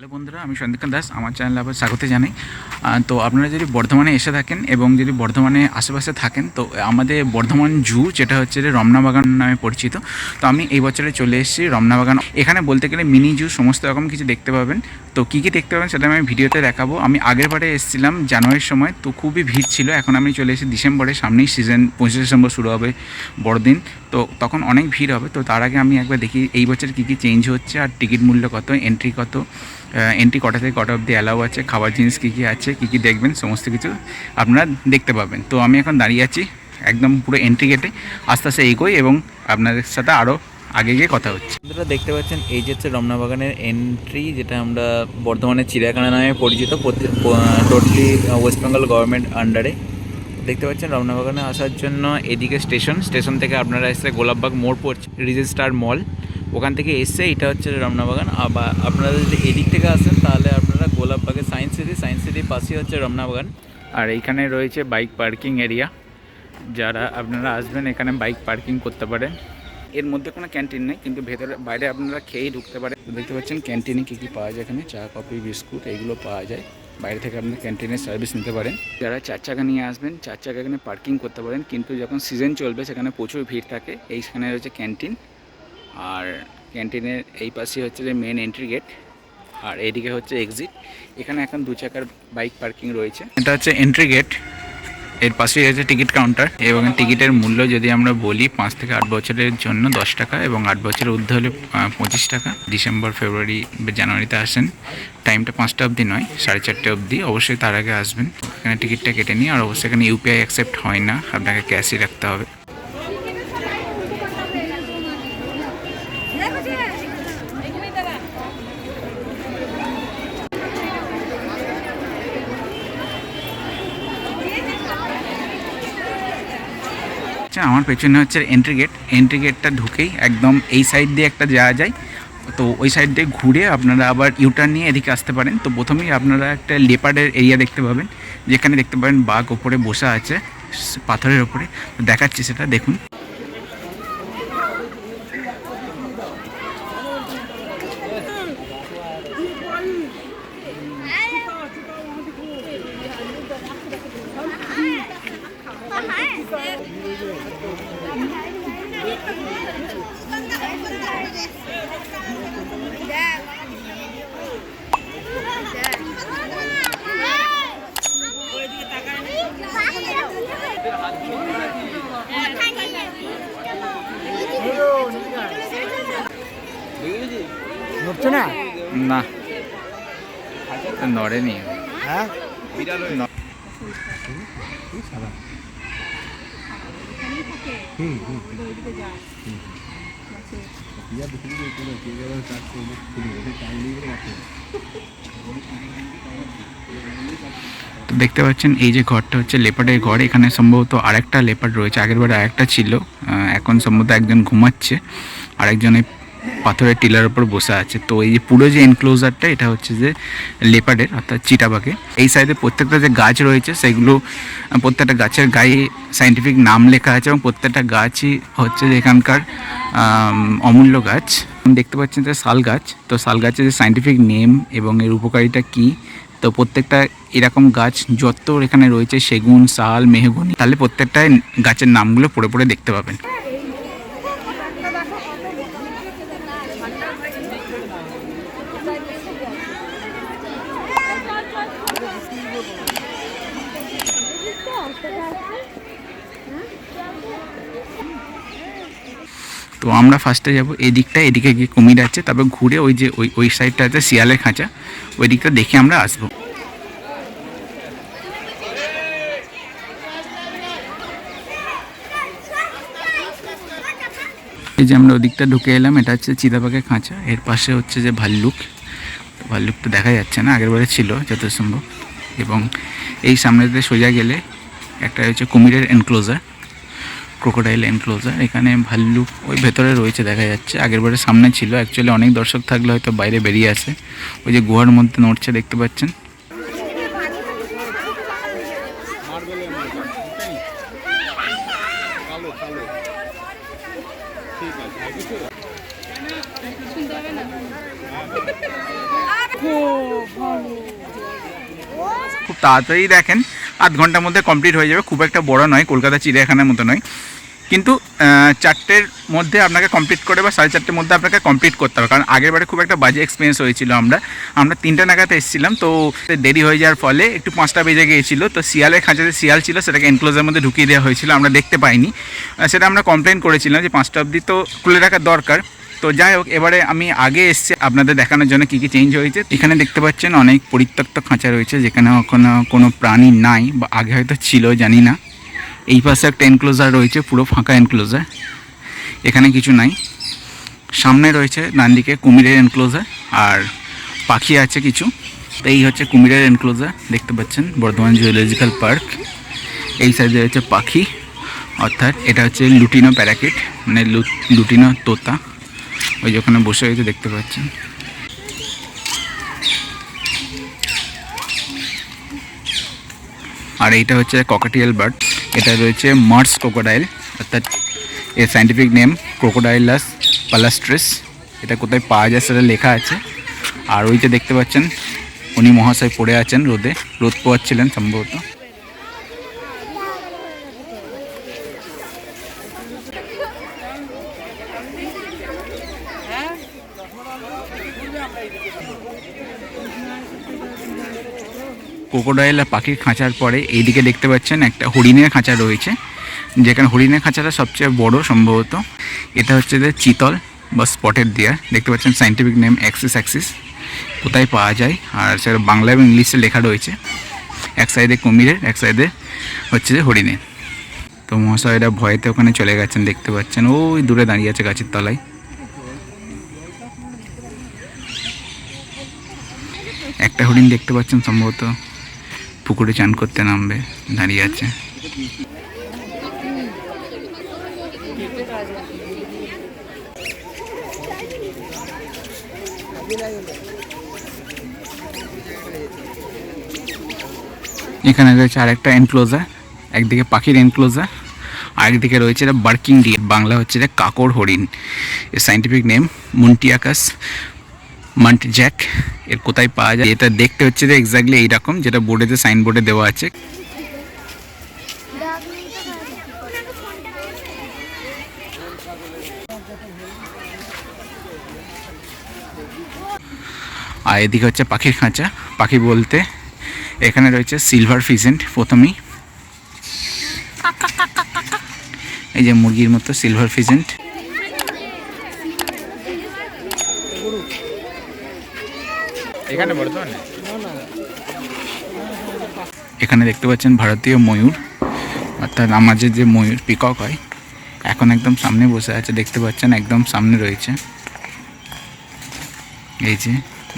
Hello বন্ধুরা আমি সন্দীপকান্ত দাস আমার চ্যানেল আবার স্বাগত জানাই। তো আপনারা যদি বর্ধমানে এসে থাকেন এবং যদি বর্ধমানে আশেপাশে থাকেন, তো আমাদের বর্ধমান জু, যেটা হচ্ছে যে রমনা বাগান নামে পরিচিত, তো আমি এই বছরে চলে এসেছি রমনা বাগান। এখানে বলতে গেলে মিনি জু, সমস্ত রকম কিছু দেখতে পাবেন। তো কী কী দেখতে পাবেন সেটা আমি ভিডিওতে দেখাবো। আমি আগের বারে এসেছিলাম জানুয়ারির সময়, তো খুবই ভিড় ছিল। এখন আমি চলে এসেছি ডিসেম্বরে, সামনেই সিজন, পঁচিশে ডিসেম্বর শুরু হবে বড়দিন। তো তখন অনেক ভিড় হবে, তো তার আগে আমি একবার দেখি এই বছর কী কী চেঞ্জ হচ্ছে, আর টিকিট মূল্য কত এন্ট্রি কত এন্ট্রি কটা থেকে কটা অবধি অ্যালাউ আছে, খাবার জিনিস কী কী আছে কী কী দেখবেন, সমস্ত কিছু আপনারা দেখতে পাবেন। তো আমি এখন দাঁড়িয়ে আছি একদম পুরো এন্ট্রি গেটে আস্তে আস্তে এগোই এবং আপনাদের সাথে আরও আগে গিয়ে কথা হচ্ছে। বন্ধুরা, দেখতে পাচ্ছেন, এই যে হচ্ছে রমনা বাগানের এন্ট্রি যেটা আমরা বর্ধমানের চিড়িয়াখানা নামে পরিচিত টোটালি ওয়েস্ট বেঙ্গল গভর্নমেন্ট আন্ডারে দেখতে পাচ্ছেন রমনা বাগানে আসার জন্য এদিকে স্টেশন স্টেশন থেকে আপনারা এসে গোলাপবাগ মোড় পড়ছে, রিজেস্টার মল। ওখান থেকে এসে এটা হচ্ছে রমনাবাগান। আবার আপনারা যদি এদিক থেকে আসেন, তাহলে আপনারা গোলাপবাগের সায়েন্স সিটি, সায়েন্স সিটির পাশেই হচ্ছে রমনাবাগান আর এইখানে রয়েছে বাইক পার্কিং এরিয়া। যারা আপনারা আসবেন, এখানে বাইক পার্কিং করতে পারেন এর মধ্যে কোনো ক্যান্টিন নেই, কিন্তু ভেতরে, বাইরে আপনারা খেয়েই ঢুকতে পারেন দেখতে পাচ্ছেন ক্যান্টিনে কী কী পাওয়া যায় এখানে? চা, কফি, বিস্কুট এইগুলো পাওয়া যায়। বাইরে থেকে আপনি ক্যান্টিনের সার্ভিস নিতে পারেন। যারা চার চাকা নিয়ে আসবেন চার চাকা এখানে পার্কিং করতে পারেন। কিন্তু যখন সিজন চলবে, সেখানে প্রচুর ভিড় থাকে। এইখানে রয়েছে ক্যান্টিন। আর ক্যান্টিনের এই পাশে হচ্ছে যে মেন এন্ট্রি গেট আর এইদিকে হচ্ছে এক্সিট এখানে এখন দু চাকার বাইক পার্কিং রয়েছে। এটা হচ্ছে এন্ট্রি গেটের পাশেই আছে টিকিট কাউন্টার এবং টিকিটের মূল্য যদি আমরা বলি পাঁচ থেকে আট বছরের জন্য দশ টাকা এবং আট বছরের ঊর্ধ্বে হলে পঁচিশ টাকা। ডিসেম্বর ফেব্রুয়ারি জানুয়ারিতে আসেন। টাইমটা পাঁচটা অবধি নয়, সাড়ে চারটে অবধি। অবশ্যই তার আগে আসবেন। এখানে টিকিটটা কেটে নিই আর অবশ্যই এখানে ইউপিআই অ্যাকসেপ্ট হয় না। আপনাকে ক্যাশই রাখতে হবে। আমার পেছনে হচ্ছে এন্ট্রি গেট এন্ট্রি গেটটা ঢুকেই একদম এই সাইড দিয়ে একটা যাওয়া যায়। তো ওই সাইড দিয়ে ঘুরে আপনারা আবার ইউটার্ন নিয়ে এদিকে আসতে পারেন। তো প্রথমেই আপনারা একটা লেপার্ডের এরিয়া দেখতে পাবেন। যেখানে দেখতে পাবেন বাঘ ওপরে বসা আছে, পাথরের ওপরে। দেখাচ্ছি সেটা, দেখুন নড়ছে না না নড়েনি। হ্যাঁ? তো দেখতে পাচ্ছেন এই যে ঘরটা হচ্ছে লেপার্ডের ঘর। এখানে সম্ভবত আরেকটা লেপার্ড রয়েছে। আগের বারে আরেকটা ছিল। এখন সম্ভবত একজন ঘুমাচ্ছে। আরেকজন পাথরের টিলার উপর বসে আছে। তো এই যে পুরো যে এনক্লোজারটা এটা হচ্ছে যে লেপার্ডের অর্থাৎ চিটাবাগে এই সাইডে প্রত্যেকটা যে গাছ রয়েছে, সেগুলো, প্রত্যেকটা গাছের গায়ে সাইন্টিফিক নাম লেখা আছে এবং প্রত্যেকটা গাছই হচ্ছে যে এখানকার অমূল্য গাছ। দেখতে পাচ্ছেন যে শাল গাছ। তো শাল গাছের যে সাইন্টিফিক নেম এবং এর উপকারিতা কী? তো প্রত্যেকটা এরকম গাছ যত এখানে রয়েছে, সেগুন, শাল, মেহগুনি, তাহলে প্রত্যেকটাই গাছের নামগুলো পড়ে পড়ে দেখতে পাবেন। তো আমরা ফার্স্টে যাব এই দিকটা এদিকে গিয়ে কুমির আছে, তারপর ঘুরে ওই যে, ওই ওই সাইডটা আছে, শিয়ালের খাঁচা ওই দিকটা দেখে আমরা আসব। এই যে আমরা ওদিকটা ঢুকে এলাম, এটা হচ্ছে চিতাবাগের খাঁচা, এর পাশে হচ্ছে যে ভাল্লুক। ভাল্লুক তো দেখা যাচ্ছে না, আগের বারে ছিল যত সম্ভব। এবং এই সামনেতে সোজা গেলে একটা হচ্ছে কুমিরের এনক্লোজার ক্রোকোডাইল এনক্লোজার এখানে ভাল্লুক ওই ভেতরে রয়েছে, দেখা যাচ্ছে। আগের বারে সামনে ছিল অ্যাকচুয়ালি অনেক দর্শক থাকলে হয়তো বাইরে বেরিয়ে আসে। ওই যে গুহার মধ্যে নড়ছে, দেখতে পাচ্ছেন? খুব তাড়াতাড়ি দেখেন, আধ ঘণ্টার মধ্যে কমপ্লিট হয়ে যাবে। খুব একটা বড় নয় কলকাতা চিড়িয়াখানার মতো নয়। কিন্তু চারটের মধ্যে আপনাকে কমপ্লিট করে বা সাড়ে চারটের মধ্যে আপনাকে কমপ্লিট করতে হবে। কারণ আগের বারে খুব একটা বাজে এক্সপিরিয়েন্স হয়েছিল আমরা। আমরা তিনটা নাগাদ এসেছিলাম, তো দেরি হয়ে যাওয়ার ফলে একটু পাঁচটা বেজে গিয়েছিল। তো শিয়ালের খাঁচাতে শিয়াল ছিল, সেটাকে এনক্লোজের মধ্যে ঢুকিয়ে দেওয়া হয়েছিল, আমরা দেখতে পাইনি। সেটা আমরা কমপ্লেন করেছিলাম যে পাঁচটা অবধি তো খুলে রাখার দরকার। তো যাই হোক, এবারে আমি আগে এসছি আপনাদের দেখানোর জন্য কী কী চেঞ্জ হয়েছে। এখানে দেখতে পাচ্ছেন অনেক পরিত্যক্ত খাঁচা রয়েছে, যেখানে কোনো কোনো প্রাণী নাই, বা আগে হয়তো ছিল, জানি না। এই পাশে একটা এনক্লোজার রয়েছে, পুরো ফাঁকা এনক্লোজার এখানে কিছু নাই। সামনে রয়েছে ডান দিকে কুমিরের এনক্লোজার আর পাখি আছে কিছু। তো এই হচ্ছে কুমিরের এনক্লোজার দেখতে পাচ্ছেন, বর্ধমান জুওলজিক্যাল পার্ক এই সাইডে রয়েছে পাখি, অর্থাৎ এটা হচ্ছে লুটিনো প্যারাকিট মানে লুটিনো তোতা। ওই ওখানে বসে রয়েছে, দেখতে পাচ্ছেন। আর এইটা হচ্ছে ককাটিয়াল বার্ড এটা রয়েছে মার্স ক্রোকোডাইল অর্থাৎ এর সাইন্টিফিক নেম ক্রোকোডাইলাস পালাস্ট্রিস এটা কোথায় পাওয়া যায় সেটা লেখা আছে। আর ওই যে দেখতে পাচ্ছেন, উনি মহাশয় পড়ে আছেন রোদে। রোদ পোয়াচ্ছিলেন সম্ভবত। ক্রোকোডাইল আর পাখির খাঁচার পরে এইদিকে দেখতে পাচ্ছেন একটা হরিণের খাঁচা রয়েছে, যেখানে হরিণের খাঁচাটা সবচেয়ে বড় সম্ভবত। এটা হচ্ছে যে চিতল বা স্পটের দেয়ার দেখতে পাচ্ছেন সাইন্টিফিক নেম অ্যাক্সিস অ্যাক্সিস কোথায় পাওয়া যায়? আর সেটা বাংলা এবং ইংলিশে লেখা রয়েছে, এক সাইডে কুমিরের, এক সাইডে হচ্ছে যে হরিণের। তো মহাশয়রা ভয়েতে ওখানে চলে গেছেন, দেখতে পাচ্ছেন, ওই দূরে দাঁড়িয়ে আছে গাছের তলায়। একটা হরিণ দেখতে পাচ্ছেন সম্ভবত পুকুরে চান করতে নামবে, দাঁড়িয়ে আছে। এখানে রয়েছে আরেকটা এনক্লোজার একদিকে পাখির এনক্লোজার আরেকদিকে রয়েছে বার্কিং ডি বাংলা হচ্ছে কাকড় হরিণ। এর scientific name muntiacus muntjak এর কোথায় পাওয়া যায়? এটা দেখতে হচ্ছে যে এক্স্যাক্টলি এইরকম, যেটা বোর্ডে বোর্ডেতে সাইনবোর্ডে দেওয়া আছে। আর এদিকে হচ্ছে পাখির খাঁচা। পাখি বলতে এখানে রয়েছে সিলভার ফিজেন্ট প্রথমেই। এই যে মুরগির মতো সিলভার ফিজেন্ট এখানে বর্তমানে? এখানে দেখতে পাচ্ছেন ভারতীয় ময়ূর অর্থাৎ আমাদের যে ময়ূর পিকক হয় এখন একদম সামনে বসে আছে দেখতে পাচ্ছেন একদম সামনে রয়েছে। এই যে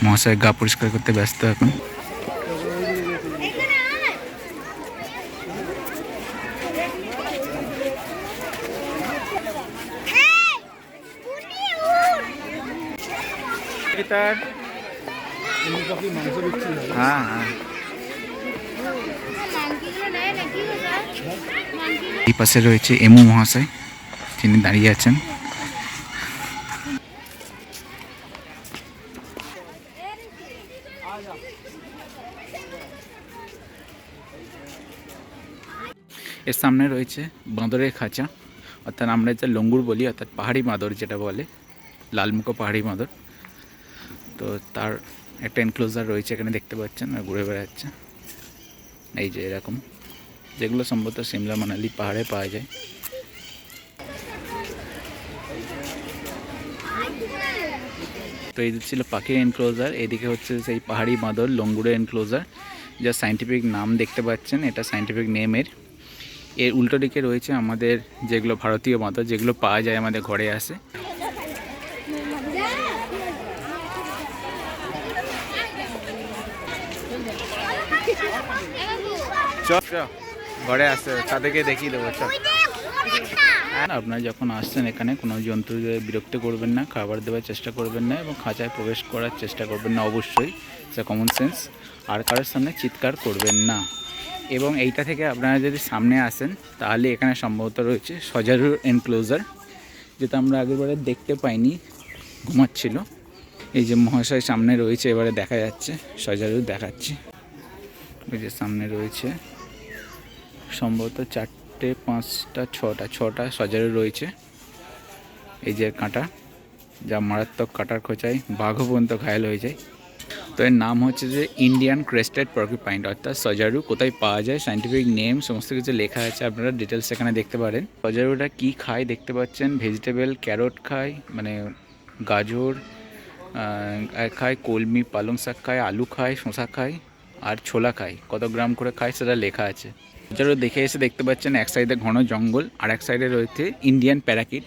মহাশয় গা পরিষ্কার করতে ব্যস্ত এখন। হ্যাঁ হ্যাঁ এই পাশে রয়েছে এমু মহাশয়, তিনি দাঁড়িয়ে আছেন। এর সামনে রয়েছে বাঁদরের খাঁচা, অর্থাৎ আমরা যে লঙ্গুর বলি, অর্থাৎ পাহাড়ি বাঁদর যেটা বলে, লালমুখো পাহাড়ি বাঁদর তো তার একটা এনক্লোজার রয়েছে এখানে দেখতে পাচ্ছেন, আর ঘুরে বেড়াচ্ছে। এই যে এরকম। যেগুলো সম্ভবত সিমলা মানালি পাহাড়ে পাওয়া যায়। তো এই ছিল পাখির এনক্লোজার এদিকে হচ্ছে সেই পাহাড়ি বাঁদর লঙ্গুরের এনক্লোজার যা সাইন্টিফিক নাম দেখতে পাচ্ছেন, এটা সাইন্টিফিক নেমের এর উল্টো দিকে রয়েছে আমাদের যেগুলো ভারতীয় বাঁদর, যেগুলো পাওয়া যায় আমাদের ঘরে আসে। ঘরে আসতে তাদেরকে দেখিয়ে দেবো হ্যাঁ আপনারা যখন আসছেন এখানে, কোনো জন্তু বিরক্ত করবেন না, খাবার দেওয়ার চেষ্টা করবেন না এবং খাঁচায় প্রবেশ করার চেষ্টা করবেন না, অবশ্যই। সেটা কমন সেন্স আর কারোর সামনে চিৎকার করবেন না। এবং এইটা থেকে আপনারা যদি সামনে আসেন, তাহলে এখানে সম্ভবত রয়েছে সজারুর এনক্লোজার যেটা আমরা আগেরবারে দেখতে পাইনি, ঘুমাচ্ছিল। এই যে মহাশয় সামনে রয়েছে, এবারে দেখা যাচ্ছে, সজারু দেখাচ্ছি। ওই যে সামনে রয়েছে। সম্ভবত চারটে, পাঁচটা, ছটা ছটা সজারু রয়েছে। এই যে কাঁটা, যা মারাত্মক কাটার খোঁচায় বাঘও পর্যন্ত ঘায়াল হয়ে যায়। তো এর নাম হচ্ছে যে ইন্ডিয়ান ক্রেস্টেড পর্কিপাইন অর্থাৎ সজারু কোথায় পাওয়া যায় সাইন্টিফিক নেম সমস্ত কিছু লেখা আছে, আপনারা ডিটেলস এখানে দেখতে পারেন। সজারুটা কি খায় দেখতে পাচ্ছেন? ভেজিটেবল ক্যারট খায় মানে গাজর খায়, কলমি, পালং শাক খায়, আলু খায়, শসা খায়। আর ছোলা খায় কত গ্রাম করে খায় সেটা লেখা আছে। সজারু দেখে এসে দেখতে পাচ্ছেন এক সাইডে ঘন জঙ্গল, আর এক সাইডে রয়েছে ইন্ডিয়ান প্যারাকিট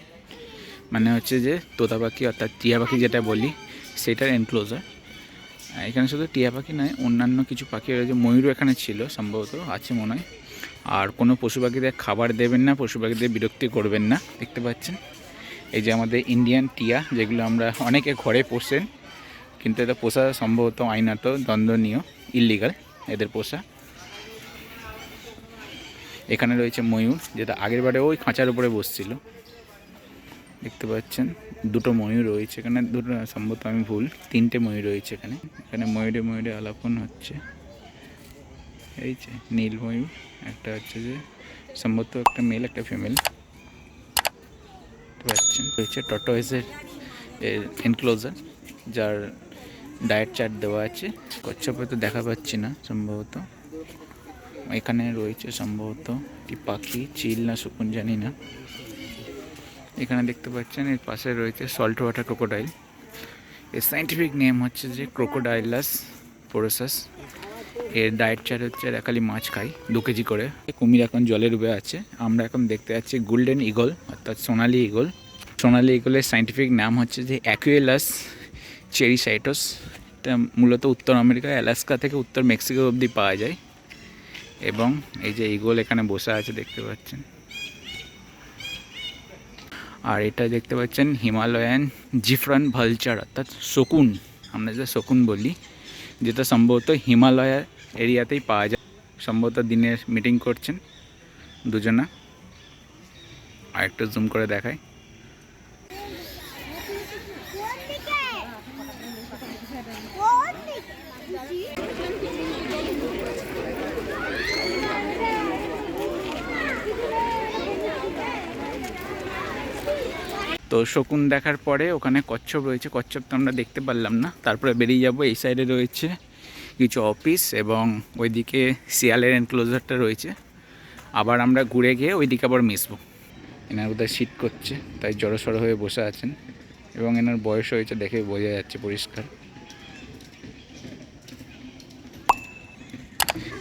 মানে হচ্ছে যে তোতা পাখি অর্থাৎ টিয়া পাখি যেটা বলি, সেটার এনক্লোজার এখানে শুধু টিয়া পাখি নয়, অন্যান্য কিছু পাখি রয়েছে। ময়ূরও এখানে ছিল, সম্ভবত আছে মনে হয়। আর কোনো পশু পাখিদের খাবার দেবেন না পশু পাখিদের বিরক্তি করবেন না, দেখতে পাচ্ছেন। এই যে আমাদের ইন্ডিয়ান টিয়া, যেগুলো আমরা অনেকে ঘরে পোষেন, কিন্তু এটা পোষা সম্ভবত আইনত দ্বন্দ্বনীয় ইলিগাল এদের পোষা। এখানে রয়েছে ময়ূর, যেটা আগের বারে ওই খাঁচার উপরে বসছিল। দেখতে পাচ্ছেন, দুটো ময়ূর রয়েছে এখানে, দুটো সম্ভবত আমি ভুল, তিনটে ময়ূর রয়েছে এখানে। এখানে ময়ূরে ময়ূরে আলাপন হচ্ছে। এই যে নীল ময়ূর, একটা হচ্ছে যে সম্ভবত একটা মেল একটা ফিমেল দেখতে পাচ্ছেন, রয়েছে টটোয়েসের এনক্লোজার যার ডায়েট চার্ট দেওয়া আছে। কচ্ছপে তো দেখা পাচ্ছি না সম্ভবত। এখানে রয়েছে সম্ভবত একটি পাখি, চিল না শকুন, জানি না। এখানে দেখতে পাচ্ছেন, এর পাশে রয়েছে সল্ট ওয়াটার ক্রোকোডাইল এর সাইন্টিফিক নেম হচ্ছে যে ক্রোকোডাইলাস পোরোসাস এর ডায়েট চার্ট হচ্ছে এরা খালি মাছ খাই দু কেজি করে। কুমির এখন জলের ডুবে আছে। আমরা এখন দেখতে পাচ্ছি গোল্ডেন ইগল অর্থাৎ সোনালি ইগল সোনালি ইগলের সাইন্টিফিক নাম হচ্ছে যে অ্যাকুয়েলাস চেরিসাইটোস এটা মূলত উত্তর আমেরিকা, অ্যালাস্কা থেকে উত্তর মেক্সিকো অবধি পাওয়া যায়। এবং এই যে ইগল এখানে বসে আছে দেখতে পাচ্ছেন। আর এটা দেখতে পাচ্ছেন হিমালয়ান জিফরান ভালচার, অর্থাৎ শকুন। আমরা যেটা শকুন বলি, যেটা সম্ভবত হিমালয়ার এরিয়াতেই পাওয়া যায়। সম্ভবত দিনের মিটিং করছেন দুজনা। আর একটু জুম করে দেখায়। তো শকুন দেখার পরে ওখানে কচ্ছপ রয়েছে, কচ্ছপ তো আমরা দেখতে পারলাম না। তারপরে বেরিয়ে যাব, এই সাইডে রয়েছে কিছু অফিস এবং ওইদিকে শিয়ালের এনক্লোজারটা রয়েছে। আবার আমরা ঘুরে গিয়ে ওইদিকে আবার মিশবো। এনার বোধহয় শীত করছে, তাই জড়সড় হয়ে বসে আছেন এবং এনার বয়স হয়েছে দেখে বোঝা যাচ্ছে পরিষ্কার।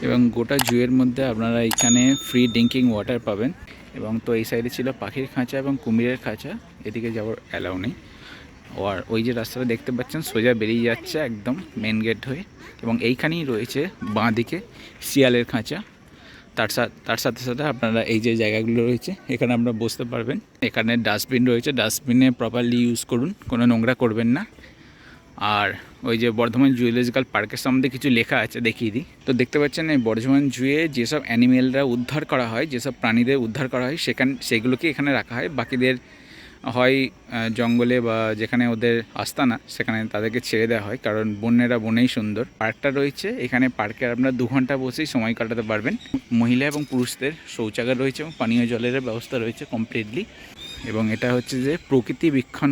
এবং গোটা জুয়ের মধ্যে আপনারা এখানে ফ্রি ড্রিঙ্কিং ওয়াটার পাবেন। এবং তো এই সাইডে ছিল পাখির খাঁচা এবং কুমিরের খাঁচা, এদিকে যাওয়ার অ্যালাউ নেই। ও আর ওই যে রাস্তাটা দেখতে পাচ্ছেন, সোজা বেরিয়ে যাচ্ছে একদম মেন গেট হয়ে এবং এইখানেই রয়েছে বাঁ দিকে শিয়ালের খাঁচা। তার সাথে তার সাথে সাথে আপনারা এই যে জায়গাগুলো রয়েছে, এখানে আপনারা বসতে পারবেন। এখানে ডাস্টবিন রয়েছে, ডাস্টবিনে প্রপারলি ইউজ করুন, কোনো নোংরা করবেন না। আর ওই যে বর্ধমান জুওলজিক্যাল পার্কের সম্বন্ধে কিছু লেখা আছে, দেখিয়ে দিই। তো দেখতে পাচ্ছেন এই বর্ধমান জুয়ে যেসব অ্যানিমেলরা উদ্ধার করা হয়, যেসব প্রাণীদের উদ্ধার করা হয়, সেখান, সেগুলোকে এখানে রাখা হয়। বাকিদের হয় জঙ্গলে বা যেখানে ওদের আস্তানা, সেখানে তাদেরকে ছেড়ে দেওয়া হয়, কারণ বন্যেরা বনেই সুন্দর। পার্কটা রয়েছে, এখানে পার্কে আপনারা দু ঘণ্টা বসেই সময় কাটাতে পারবেন। মহিলা এবং পুরুষদের শৌচাগার রয়েছে এবং পানীয় জলের ব্যবস্থা রয়েছে কমপ্লিটলি এবং এটা হচ্ছে যে প্রকৃতি বীক্ষণ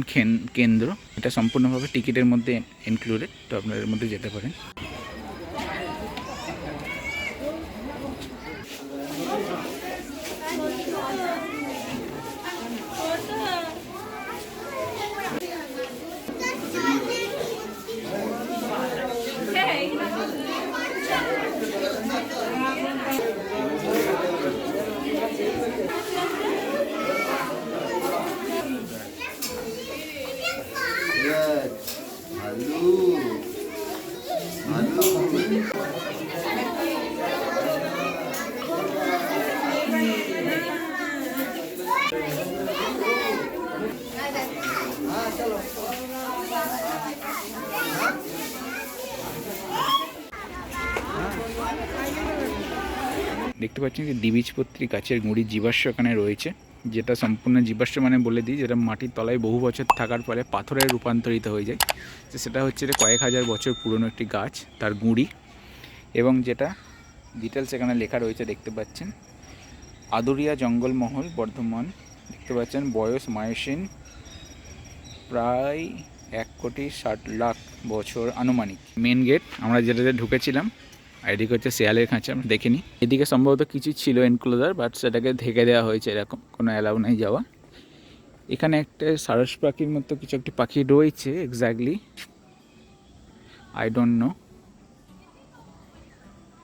কেন্দ্র। এটা সম্পূর্ণভাবে টিকিটের মধ্যে ইনক্লুডেড তো আপনার এর মধ্যে যেতে পারেন। দেখতে পাচ্ছেন যে দ্বিবীজপত্রী গাছের গুঁড়ি জীবাশ্ম এখানে রয়েছে, যেটা সম্পূর্ণ জীবাশ্ম মানে বলে দিই, যেটা মাটির তলায় বহু বছর থাকার ফলে পাথরে রূপান্তরিত হয়ে যায়। সেটা হচ্ছে কয়েক হাজার বছর পুরনো একটি গাছ, তার গুঁড়ি। এবং যেটা ডিটেলস এখানে লেখা রয়েছে দেখতে পাচ্ছেন। আদুরিয়া জঙ্গলমহল, বর্ধমান। দেখতে পাচ্ছেন, বয়স মায়সিন প্রায় এক কোটি ষাট লাখ বছর আনুমানিক। মেন গেট আমরা যেটাতে ঢুকেছিলাম এদিকে হচ্ছে শেয়ালের খাঁচা, আমরা দেখিনি। এদিকে সম্ভবত কিছু ছিল এনক্লোজার বাট সেটাকে ঢেকে দেওয়া হয়েছে এরকম, কোনো অ্যালাউ নেই যাওয়া। এখানে একটা সারস পাখির মতো কিছু একটি পাখি রয়েছে এক্স্যাক্টলি আই ডোন্ট নো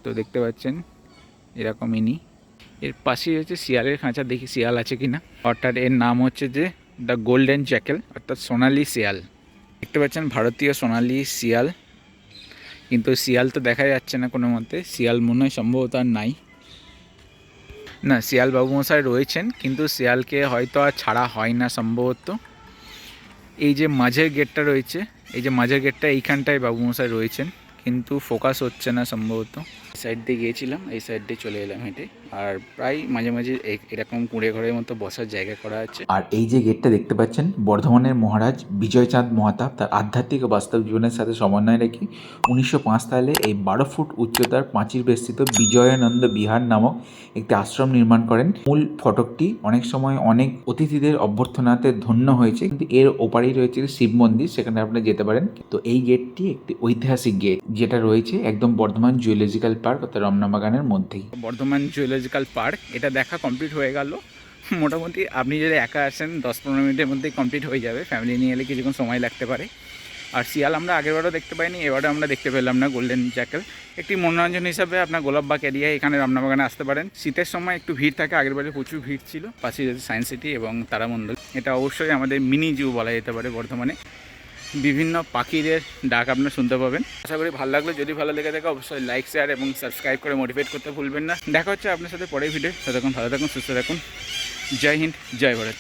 তো দেখতে পাচ্ছেন, এরকম ইনি। এর পাশেই হচ্ছে শিয়ালের খাঁচা, দেখি শিয়াল আছে কি না অর্থাৎ এর নাম হচ্ছে যে দ্য গোল্ডেন জ্যাকেল অর্থাৎ সোনালি শিয়াল। দেখতে পাচ্ছেন, ভারতীয় সোনালি শিয়াল। কিন্তু শিয়াল তো দেখা যাচ্ছে না কোনো মতে, শিয়াল মনে হয় সম্ভবত আর নাই। না, শিয়াল বাবু মশাই রয়েছেন, কিন্তু শিয়ালকে হয়তো আর ছাড়া হয় না সম্ভবত। এই যে মাঝের গেটটা রয়েছে, এই যে মাঝের গেটটা এইখানটায় বাবু মশাই রয়েছেন, কিন্তু ফোকাস হচ্ছে না সম্ভবত। সাইড দিয়ে গিয়েছিলাম এই সাইড দিয়ে চলে এলাম হেঁটে। আর প্রায় মাঝে মাঝে এরকম কুঁড়ে ঘরের মতো বসার জায়গা করা আছে। আর এই যে গেটটা দেখতে পাচ্ছেন বর্ধমানের মহারাজ বিজয়চাঁদ মহাতাব তার আধ্যাত্মিক ও বাস্তব জীবনের সাথে সমন্বয় রেখে উনিশশো পাঁচ সালে এই বারো ফুট উচ্চতার পাঁচির বেষ্টিত বিজয়ানন্দ বিহার নামক একটি আশ্রম নির্মাণ করেন। মূল ফটকটি অনেক সময় অনেক অতিথিদের অভ্যর্থনাতে ধন্য হয়েছে কিন্তু এর ওপারেই রয়েছে শিব মন্দির সেখানে আপনি যেতে পারেন। তো এই গেটটি একটি ঐতিহাসিক গেট যেটা রয়েছে একদম বর্ধমান জুওলজিক্যাল পার্ক অর্থাৎ রমনা বাগানের মধ্যেই। বর্ধমান জুওলজিক্যাল পার্ক এটা দেখা কমপ্লিট হয়ে গেল। মোটামুটি আপনি যদি একা আসেন, দশ পনেরো মিনিটের মধ্যেই কমপ্লিট হয়ে যাবে। ফ্যামিলি নিয়ে এলে কিছুক্ষণ সময় লাগতে পারে। আর শিয়াল আমরা আগেরবারও দেখতে পাইনি এবারে আমরা দেখতে পেলাম না গোল্ডেন জ্যাকেল একটি মনোরঞ্জন হিসাবে আপনার গোলাপবাগ এরিয়ায় এখানে রামনাবাগানে আসতে পারেন। শীতের সময় একটু ভিড় থাকে, আগেরবারে প্রচুর ভিড় ছিল। পাশে সায়েন্স সিটি এবং তারামণ্ডল। এটা অবশ্যই আমাদের মিনি জু বলা যেতে পারে বর্ধমানে। বিভিন্ন পাখিদের ডাক আপনারা শুনতে পাবেন। আশা করি ভালো লাগল। যদি ভালো লেগে থাকে, অবশ্যই লাইক শেয়ার এবং সাবস্ক্রাইব করে মোটিভেট করতে ভুলবেন না। দেখা হচ্ছে আপনার সাথে পরের ভিডিও ততক্ষণ ভালো থাকুন, সুস্থ থাকুন। জয় হিন্দ, জয় ভারত।